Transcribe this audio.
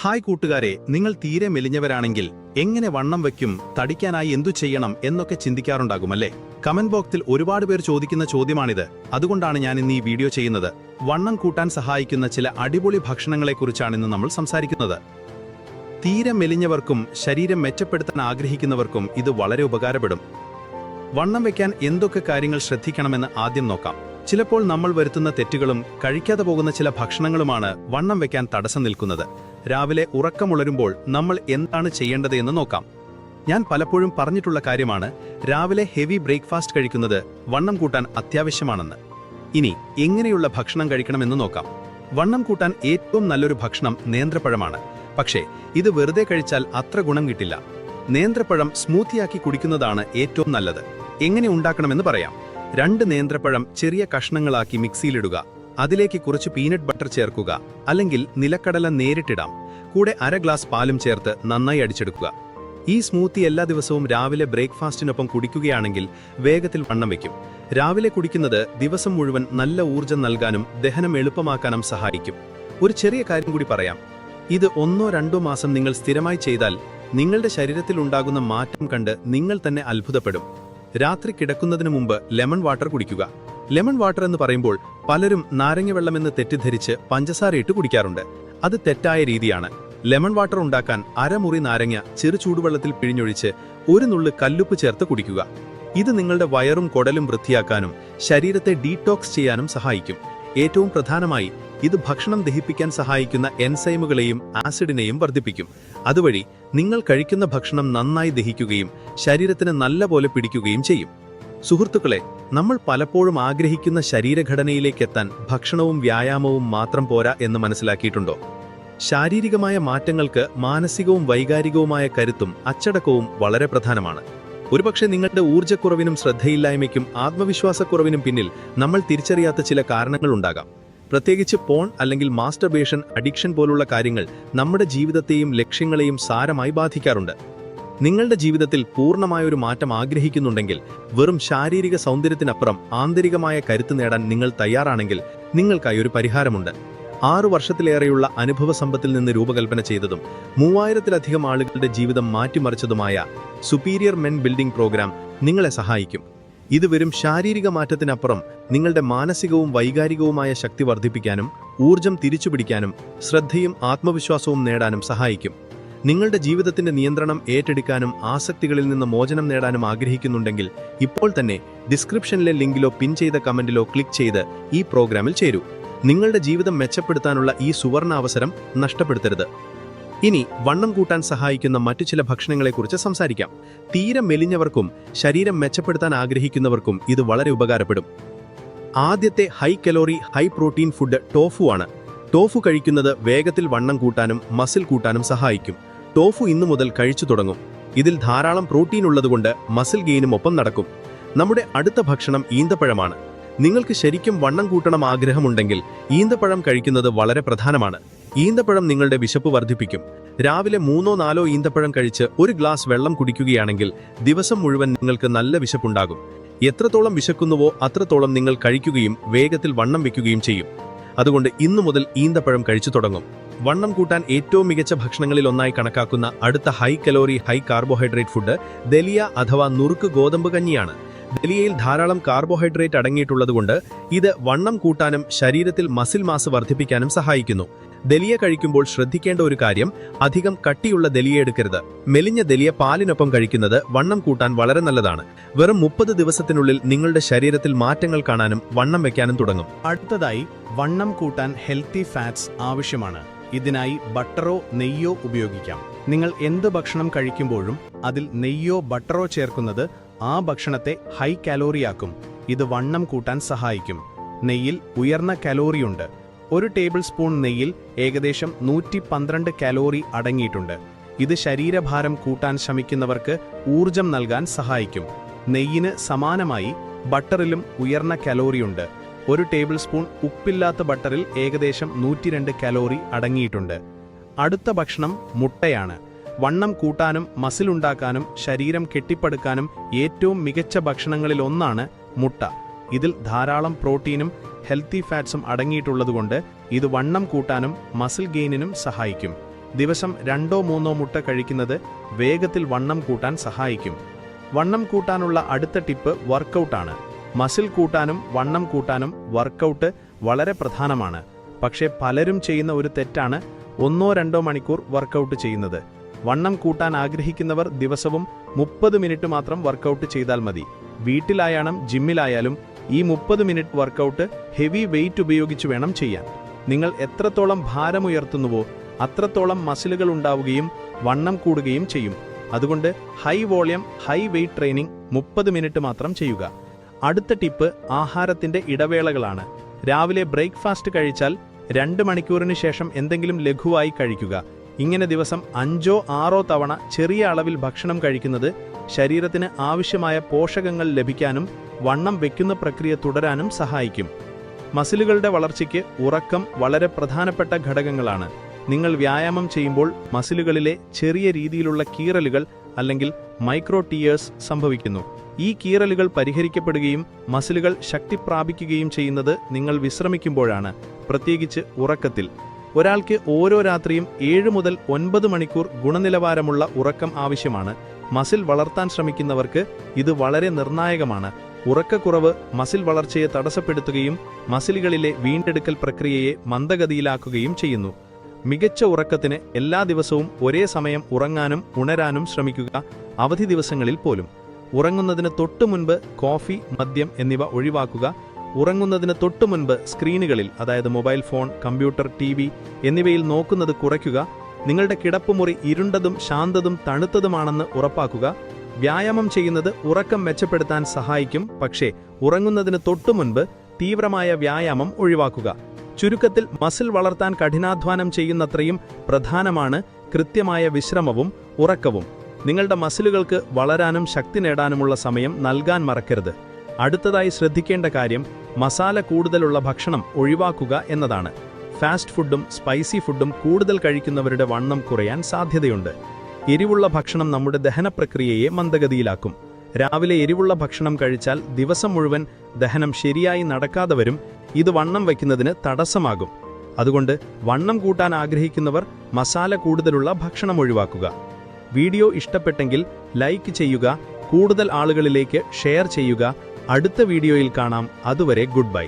Hi കൂട്ടുകാരെ നിങ്ങൾ തീരെ മെലിഞ്ഞവരാണെങ്കിൽ എങ്ങനെ വണ്ണം വയ്ക്കും തടിക്കാനായി എന്തു ചെയ്യണം എന്നൊക്കെ ചിന്തിക്കാറുണ്ടാകുമല്ലേ കമന്റ് ബോക്സിൽ ഒരുപാട് പേർ ചോദിക്കുന്ന ചോദ്യമാണിത്. അതുകൊണ്ടാണ് ഞാൻ ഇന്ന് ഈ വീഡിയോ ചെയ്യുന്നത്. വണ്ണം കൂട്ടാൻ സഹായിക്കുന്ന ചില അടിപൊളി ഭക്ഷണങ്ങളെക്കുറിച്ചാണ് ഇന്ന് നമ്മൾ സംസാരിക്കുന്നത്. തീരെ മെലിഞ്ഞവർക്കും ശരീരം മെച്ചപ്പെടുത്താൻ ആഗ്രഹിക്കുന്നവർക്കും ഇത് വളരെ ഉപകാരപ്പെടും. വണ്ണം വയ്ക്കാൻ എന്തൊക്കെ കാര്യങ്ങൾ ശ്രദ്ധിക്കണമെന്ന് ആദ്യം നോക്കാം. ചിലപ്പോൾ നമ്മൾ വരുത്തുന്ന തെറ്റുകളും കഴിക്കാതെ പോകുന്ന ചില ഭക്ഷണങ്ങളുമാണ് വണ്ണം വെക്കാൻ തടസ്സം നിൽക്കുന്നത്. രാവിലെ ഉറക്കമുളരുമ്പോൾ നമ്മൾ എന്താണ് ചെയ്യേണ്ടത് എന്ന് നോക്കാം. ഞാൻ പലപ്പോഴും പറഞ്ഞിട്ടുള്ള കാര്യമാണ് രാവിലെ ഹെവി ബ്രേക്ക്ഫാസ്റ്റ് കഴിക്കുന്നത് വണ്ണം കൂട്ടാൻ അത്യാവശ്യമാണെന്ന്. ഇനി എങ്ങനെയുള്ള ഭക്ഷണം കഴിക്കണമെന്ന് നോക്കാം. വണ്ണം കൂട്ടാൻ ഏറ്റവും നല്ലൊരു ഭക്ഷണം നേന്ത്രപ്പഴമാണ്. പക്ഷേ ഇത് വെറുതെ കഴിച്ചാൽ അത്ര ഗുണം കിട്ടില്ല. നേന്ത്രപ്പഴം സ്മൂത്തിയാക്കി കുടിക്കുന്നതാണ് ഏറ്റവും നല്ലത്. എങ്ങനെ ഉണ്ടാക്കണമെന്ന് പറയാം. രണ്ട് നേന്ത്രപ്പഴം ചെറിയ കഷ്ണങ്ങളാക്കി മിക്സിയിലിടുക. അതിലേക്ക് കുറച്ച് പീനട്ട് ബട്ടർ ചേർക്കുക. അല്ലെങ്കിൽ നിലക്കടല നേരിട്ടിടാം. കൂടെ അര ഗ്ലാസ് പാലും ചേർത്ത് നന്നായി അടിച്ചെടുക്കുക. ഈ സ്മൂത്തി എല്ലാ ദിവസവും രാവിലെ ബ്രേക്ക്ഫാസ്റ്റിനൊപ്പം കുടിക്കുകയാണെങ്കിൽ വേഗത്തിൽ വണ്ണം വയ്ക്കും. രാവിലെ കുടിക്കുന്നത് ദിവസം മുഴുവൻ നല്ല ഊർജം നൽകാനും ദഹനം എളുപ്പമാക്കാനും സഹായിക്കും. ഒരു ചെറിയ കാര്യം കൂടി പറയാം. ഇത് ഒന്നോ രണ്ടോ മാസം നിങ്ങൾ സ്ഥിരമായി ചെയ്താൽ നിങ്ങളുടെ ശരീരത്തിൽ ഉണ്ടാകുന്ന മാറ്റം കണ്ട് നിങ്ങൾ തന്നെ അത്ഭുതപ്പെടും. രാത്രി കിടക്കുന്നതിന് മുമ്പ് ലെമൺ വാട്ടർ കുടിക്കുക. ലെമൺ വാട്ടർ എന്ന് പറയുമ്പോൾ പലരും നാരങ്ങ വെള്ളമെന്ന് തെറ്റിദ്ധരിച്ച് പഞ്ചസാരയിട്ട് കുടിക്കാറുണ്ട്. അത് തെറ്റായ രീതിയാണ്. ലെമൺ വാട്ടർ ഉണ്ടാക്കാൻ അരമുറി നാരങ്ങ ചെറു ചൂടുവെള്ളത്തിൽ പിഴിഞ്ഞൊഴിച്ച് ഒരു നുള്ളു കല്ലുപ്പ് ചേർത്ത് കുടിക്കുക. ഇത് നിങ്ങളുടെ വയറും കുടലും വൃത്തിയാക്കാനും ശരീരത്തെ ഡീടോക്സ് ചെയ്യാനും സഹായിക്കും. ഏറ്റവും പ്രധാനമായി ഇത് ഭക്ഷണം ദഹിപ്പിക്കാൻ സഹായിക്കുന്ന എൻസൈമുകളെയും ആസിഡിനെയും വർദ്ധിപ്പിക്കും. അതുവഴി നിങ്ങൾ കഴിക്കുന്ന ഭക്ഷണം നന്നായി ദഹിക്കുകയും ശരീരത്തിന് നല്ലപോലെ പിടിക്കുകയും ചെയ്യും. സുഹൃത്തുക്കളെ നമ്മൾ പലപ്പോഴും ആഗ്രഹിക്കുന്ന ശരീരഘടനയിലേക്ക് എത്താൻ ഭക്ഷണവും വ്യായാമവും മാത്രം പോരാ എന്ന് മനസ്സിലാക്കിയിട്ടുണ്ടോ? ശാരീരികമായ മാറ്റങ്ങൾക്ക് മാനസികവും വൈകാരികവുമായ കരുത്തും അച്ചടക്കവും വളരെ പ്രധാനമാണ്. ഒരുപക്ഷെ നിങ്ങളുടെ ഊർജക്കുറവിനും ശ്രദ്ധയില്ലായ്മയ്ക്കും ആത്മവിശ്വാസക്കുറവിനും പിന്നിൽ നമ്മൾ തിരിച്ചറിയാത്ത ചില കാരണങ്ങളുണ്ടാകാം പ്രത്യേകിച്ച് പോൺ അല്ലെങ്കിൽ മാസ്റ്റർബേഷൻ അഡിക്ഷൻ പോലുള്ള കാര്യങ്ങൾ നമ്മുടെ ജീവിതത്തെയും ലക്ഷ്യങ്ങളെയും സാരമായി ബാധിക്കാറുണ്ട്. നിങ്ങളുടെ ജീവിതത്തിൽ പൂർണമായ ഒരു മാറ്റം ആഗ്രഹിക്കുന്നുണ്ടെങ്കിൽ വെറും ശാരീരിക സൗന്ദര്യത്തിനപ്പുറം ആന്തരികമായ കരുത്ത് നേടാൻ നിങ്ങൾ തയ്യാറാണെങ്കിൽ നിങ്ങൾക്കായി ഒരു പരിഹാരമുണ്ട്. ആറു വർഷത്തിലേറെയുള്ള അനുഭവ സമ്പത്തിൽ നിന്ന് രൂപകൽപ്പന ചെയ്തതും മൂവായിരത്തിലധികം ആളുകളുടെ ജീവിതം മാറ്റിമറിച്ചതുമായ സുപ്പീരിയർ മെൻ ബിൽഡിംഗ് പ്രോഗ്രാം നിങ്ങളെ സഹായിക്കും. ഇത് വെറും ശാരീരിക മാറ്റത്തിനപ്പുറം നിങ്ങളുടെ മാനസികവും വൈകാരികവുമായ ശക്തി വർദ്ധിപ്പിക്കാനും ഊർജം തിരിച്ചുപിടിക്കാനും ശ്രദ്ധയും ആത്മവിശ്വാസവും നേടാനും സഹായിക്കും. നിങ്ങളുടെ ജീവിതത്തിന്റെ നിയന്ത്രണം ഏറ്റെടുക്കാനും ആസക്തികളിൽ നിന്ന് മോചനം നേടാനും ആഗ്രഹിക്കുന്നുണ്ടെങ്കിൽ ഇപ്പോൾ തന്നെ ഡിസ്ക്രിപ്ഷനിലെ ലിങ്കിലോ പിൻ ചെയ്ത കമന്റിലോ ക്ലിക്ക് ചെയ്ത് ഈ പ്രോഗ്രാമിൽ ചേരൂ. നിങ്ങളുടെ ജീവിതം മെച്ചപ്പെടുത്താനുള്ള ഈ സുവർണ അവസരം നഷ്ടപ്പെടുത്തരുത്. ഇനി വണ്ണം കൂട്ടാൻ സഹായിക്കുന്ന മറ്റു ചില ഭക്ഷണങ്ങളെക്കുറിച്ച് സംസാരിക്കാം. തീരെ മെലിഞ്ഞവർക്കും ശരീരം മെച്ചപ്പെടുത്താൻ ആഗ്രഹിക്കുന്നവർക്കും ഇത് വളരെ ഉപകാരപ്പെടും. ആദ്യത്തെ high calorie high protein food tofu ആണ്. ടോഫു കഴിക്കുന്നത് വേഗത്തിൽ വണ്ണം കൂട്ടാനും മസിൽ കൂട്ടാനും സഹായിക്കും. ടോഫു ഇന്നു മുതൽ കഴിച്ചു തുടങ്ങും. ഇതിൽ ധാരാളം പ്രോട്ടീൻ ഉള്ളതുകൊണ്ട് മസിൽ ഗെയിനും ഒപ്പം നടക്കും. നമ്മുടെ അടുത്ത ഭക്ഷണം ഈന്തപ്പഴമാണ്. നിങ്ങൾക്ക് ശരിക്കും വണ്ണം കൂട്ടണം ആഗ്രഹമുണ്ടെങ്കിൽ ഈന്തപ്പഴം കഴിക്കുന്നത് വളരെ പ്രധാനമാണ്. ഈന്തപ്പഴം നിങ്ങളുടെ വിശപ്പ് വർദ്ധിപ്പിക്കും. രാവിലെ മൂന്നോ നാലോ ഈന്തപ്പഴം കഴിച്ച് ഒരു ഗ്ലാസ് വെള്ളം കുടിക്കുകയാണെങ്കിൽ ദിവസം മുഴുവൻ നിങ്ങൾക്ക് നല്ല വിശപ്പുണ്ടാകും. എത്രത്തോളം വിശക്കുന്നുവോ അത്രത്തോളം നിങ്ങൾ കഴിക്കുകയും വേഗത്തിൽ വണ്ണം വെക്കുകയും ചെയ്യും. അതുകൊണ്ട് ഇന്നു മുതൽ ഈന്തപ്പഴം കഴിച്ചു തുടങ്ങും. വണ്ണം കൂട്ടാൻ ഏറ്റവും മികച്ച ഭക്ഷണങ്ങളിൽ ഒന്നായി കണക്കാക്കുന്ന അടുത്ത high calorie high carbohydrate food dalia അഥവാ നുറുക്ക് ഗോതമ്പ് കഞ്ഞിയാണ്. ദലിയയിൽ ധാരാളം കാർബോഹൈഡ്രേറ്റ് അടങ്ങിയിട്ടുള്ളതുകൊണ്ട് ഇത് വണ്ണം കൂട്ടാനും ശരീരത്തിൽ മസിൽ മാസ് വർദ്ധിപ്പിക്കാനും സഹായിക്കുന്നു. ദലിയ കഴിക്കുമ്പോൾ ശ്രദ്ധിക്കേണ്ട ഒരു കാര്യം അധികം കട്ടിയുള്ള ദലിയ എടുക്കരുത്. മെലിഞ്ഞ ദലിയ പാലിനൊപ്പം കഴിക്കുന്നത് വണ്ണം കൂട്ടാൻ വളരെ നല്ലതാണ്. വെറും മുപ്പത് ദിവസത്തിനുള്ളിൽ നിങ്ങളുടെ ശരീരത്തിൽ മാറ്റങ്ങൾ കാണാനും വണ്ണം വെക്കാനും തുടങ്ങും. അടുത്തതായി വണ്ണം കൂട്ടാൻ ഹെൽത്തി ഫാറ്റ്സ് ആവശ്യമാണ്. ഇതിനായി ബട്ടറോ നെയ്യോ ഉപയോഗിക്കാം. നിങ്ങൾ എന്ത് ഭക്ഷണം കഴിക്കുമ്പോഴും അതിൽ നെയ്യോ ബട്ടറോ ചേർക്കുന്നത് ആ ഭക്ഷണത്തെ ഹൈ കാലോറിയാക്കും. ഇത് വണ്ണം കൂട്ടാൻ സഹായിക്കും. നെയ്യിൽ ഉയർന്ന കലോറിയുണ്ട്. ഒരു ടേബിൾ സ്പൂൺ നെയ്യിൽ ഏകദേശം നൂറ്റി പന്ത്രണ്ട് കലോറി അടങ്ങിയിട്ടുണ്ട്. ഇത് ശരീരഭാരം കൂട്ടാൻ ശ്രമിക്കുന്നവർക്ക് ഊർജം നൽകാൻ സഹായിക്കും. നെയ്യിന് സമാനമായി ബട്ടറിലും ഉയർന്ന കലോറിയുണ്ട് ഒരു ടേബിൾ സ്പൂൺ ഉപ്പില്ലാത്ത ബട്ടറിൽ ഏകദേശം നൂറ്റിരണ്ട് കലോറി അടങ്ങിയിട്ടുണ്ട്. അടുത്ത ഭക്ഷണം മുട്ടയാണ്. വണ്ണം കൂട്ടാനും മസിലുണ്ടാക്കാനും ശരീരം കെട്ടിപ്പടുക്കാനും ഏറ്റവും മികച്ച ഭക്ഷണങ്ങളിലൊന്നാണ് മുട്ട. ഇതിൽ ധാരാളം പ്രോട്ടീനും ഹെൽത്തി ഫാറ്റ്സും അടങ്ങിയിട്ടുള്ളതുകൊണ്ട് ഇത് വണ്ണം കൂട്ടാനും മസിൽ ഗെയിനിനും സഹായിക്കും. ദിവസം രണ്ടോ മൂന്നോ മുട്ട കഴിക്കുന്നത് വേഗത്തിൽ വണ്ണം കൂട്ടാൻ സഹായിക്കും. വണ്ണം കൂട്ടാനുള്ള അടുത്ത ടിപ്പ് വർക്കൗട്ടാണ്. മസിൽ കൂട്ടാനും വണ്ണം കൂട്ടാനും വർക്കൗട്ട് വളരെ പ്രധാനമാണ്. പക്ഷേ പലരും ചെയ്യുന്ന ഒരു തെറ്റാണ് ഒന്നോ രണ്ടോ മണിക്കൂർ വർക്കൗട്ട് ചെയ്യുന്നത്. വണ്ണം കൂട്ടാൻ ആഗ്രഹിക്കുന്നവർ ദിവസവും മുപ്പത് മിനിറ്റ് മാത്രം വർക്കൗട്ട് ചെയ്താൽ മതി. വീട്ടിലായാലും ജിമ്മിലായാലും ഈ മുപ്പത് മിനിറ്റ് വർക്കൗട്ട് ഹെവി വെയിറ്റ് ഉപയോഗിച്ച് വേണം ചെയ്യാൻ. നിങ്ങൾ എത്രത്തോളം ഭാരമുയർത്തുന്നുവോ അത്രത്തോളം മസിലുകൾ ഉണ്ടാവുകയും വണ്ണം കൂടുകയും ചെയ്യും. അതുകൊണ്ട് high volume high weight training മുപ്പത് മിനിറ്റ് മാത്രം ചെയ്യുക. അടുത്ത ടിപ്പ് ആഹാരത്തിന്റെ ഇടവേളകളാണ്. രാവിലെ ബ്രേക്ക്ഫാസ്റ്റ് കഴിച്ചാൽ രണ്ട് മണിക്കൂറിന് ശേഷം എന്തെങ്കിലും ലഘുവായി കഴിക്കുക. ഇങ്ങനെ ദിവസം അഞ്ചോ ആറോ തവണ ചെറിയ അളവിൽ ഭക്ഷണം കഴിക്കുന്നത് ശരീരത്തിന് ആവശ്യമായ പോഷകങ്ങൾ ലഭിക്കാനും വണ്ണം വെക്കുന്ന പ്രക്രിയ തുടരാനും സഹായിക്കും. മസിലുകളുടെ വളർച്ചയ്ക്ക് ഉറക്കം വളരെ പ്രധാനപ്പെട്ട ഘടകങ്ങളാണ്. നിങ്ങൾ വ്യായാമം ചെയ്യുമ്പോൾ മസിലുകളിലെ ചെറിയ രീതിയിലുള്ള കീറലുകൾ അല്ലെങ്കിൽ മൈക്രോ ടീയേഴ്സ് സംഭവിക്കുന്നു. ഈ കീറലുകൾ പരിഹരിക്കപ്പെടുകയും മസിലുകൾ ശക്തി പ്രാപിക്കുകയും ചെയ്യുന്നത് നിങ്ങൾ വിശ്രമിക്കുമ്പോഴാണ് പ്രത്യേകിച്ച് ഉറക്കത്തിൽ. ഒരാൾക്ക് ഓരോ രാത്രിയും ഏഴ് മുതൽ ഒൻപത് മണിക്കൂർ ഗുണനിലവാരമുള്ള ഉറക്കം ആവശ്യമാണ്. മസിൽ വളർത്താൻ ശ്രമിക്കുന്നവർക്ക് ഇത് വളരെ നിർണായകമാണ്. ഉറക്കക്കുറവ് മസിൽ വളർച്ചയെ തടസ്സപ്പെടുത്തുകയും മസിലുകളിലെ വീണ്ടെടുക്കൽ പ്രക്രിയയെ മന്ദഗതിയിലാക്കുകയും ചെയ്യുന്നു. മികച്ച ഉറക്കത്തിന് എല്ലാ ദിവസവും ഒരേ സമയം ഉറങ്ങാനും ഉണരാനും ശ്രമിക്കുക അവധി ദിവസങ്ങളിൽ പോലും. ഉറങ്ങുന്നതിന് തൊട്ടു മുൻപ് കോഫി മദ്യം എന്നിവ ഒഴിവാക്കുക. ഉറങ്ങുന്നതിന് തൊട്ടു മുൻപ് സ്ക്രീനുകളിൽ അതായത് മൊബൈൽ ഫോൺ കമ്പ്യൂട്ടർ ടി എന്നിവയിൽ നോക്കുന്നത് കുറയ്ക്കുക. നിങ്ങളുടെ കിടപ്പുമുറി ഇരുണ്ടതും ശാന്തതും തണുത്തതുമാണെന്ന് ഉറപ്പാക്കുക. വ്യായാമം ചെയ്യുന്നത് ഉറക്കം മെച്ചപ്പെടുത്താൻ സഹായിക്കും. പക്ഷേ ഉറങ്ങുന്നതിന് തൊട്ടുമുൻപ് തീവ്രമായ വ്യായാമം ഒഴിവാക്കുക. ചുരുക്കത്തിൽ മസിൽ വളർത്താൻ കഠിനാധ്വാനം ചെയ്യുന്നത്രയും പ്രധാനമാണ് കൃത്യമായ വിശ്രമവും ഉറക്കവും. നിങ്ങളുടെ മസിലുകൾക്ക് വളരാനും ശക്തി നേടാനുമുള്ള സമയം നൽകാൻ മറക്കരുത്. അടുത്തതായി ശ്രദ്ധിക്കേണ്ട കാര്യം മസാല കൂടുതലുള്ള ഭക്ഷണം ഒഴിവാക്കുക എന്നതാണ്. ഫാസ്റ്റ് ഫുഡും സ്പൈസി ഫുഡും കൂടുതൽ കഴിക്കുന്നവരുടെ വണ്ണം കുറയാൻ സാധ്യതയുണ്ട്. എരിവുള്ള ഭക്ഷണം നമ്മുടെ ദഹനപ്രക്രിയയെ മന്ദഗതിയിലാക്കും. രാവിലെ എരിവുള്ള ഭക്ഷണം കഴിച്ചാൽ ദിവസം മുഴുവൻ ദഹനം ശരിയായി നടക്കാതെ വരും ഇത് വണ്ണം വയ്ക്കുന്നതിന് തടസ്സമാകും. അതുകൊണ്ട് വണ്ണം കൂട്ടാൻ ആഗ്രഹിക്കുന്നവർ മസാല കൂടുതലുള്ള ഭക്ഷണം ഒഴിവാക്കുക. വീഡിയോ ഇഷ്ടപ്പെട്ടെങ്കിൽ ലൈക്ക് ചെയ്യുക കൂടുതൽ ആളുകളിലേക്ക് ഷെയർ ചെയ്യുക. അടുത്ത വീഡിയോയിൽ കാണാം. അതുവരെ ഗുഡ് ബൈ.